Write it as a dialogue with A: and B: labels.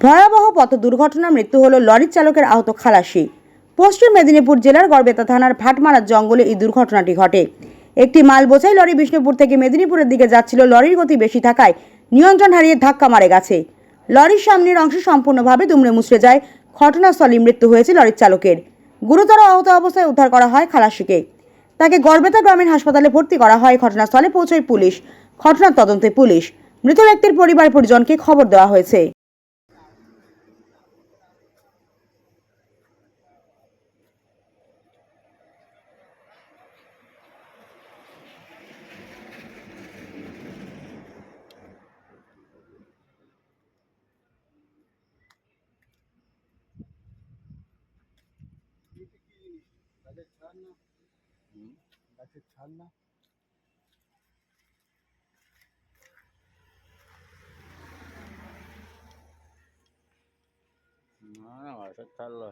A: ভয়াবহ পথ দুর্ঘটনায় মৃত্যু হলো লরির চালকের আহত খালাসি। পশ্চিম মেদিনীপুর জেলার গড়বেতা থানার ভাটমারার জঙ্গলে এই দুর্ঘটনাটি ঘটে। একটি মাল বোঝাই লরি বিষ্ণুপুর থেকে মেদিনীপুরের দিকে যাচ্ছিল, লরির গতি বেশি থাকায় নিয়ন্ত্রণ হারিয়ে ধাক্কা মারে গেছে। লরির সামনের অংশ সম্পূর্ণভাবে দুমড়ে মুচড়ে যায়। ঘটনাস্থলে মৃত্যু হয়েছে লরির চালকের। গুরুতর আহত অবস্থায় উদ্ধার করা হয় খালাসিকে। তাকে গড়বেতা গ্রামীণ হাসপাতালে ভর্তি করা হয়। ঘটনাস্থলে পৌঁছয় পুলিশ। ঘটনার তদন্তে পুলিশ। মৃত ব্যক্তির পরিবার পরিজনকে খবর দেওয়া হয়েছে।
B: गाजर छानना
C: छानना हाँ। गाजर छान लो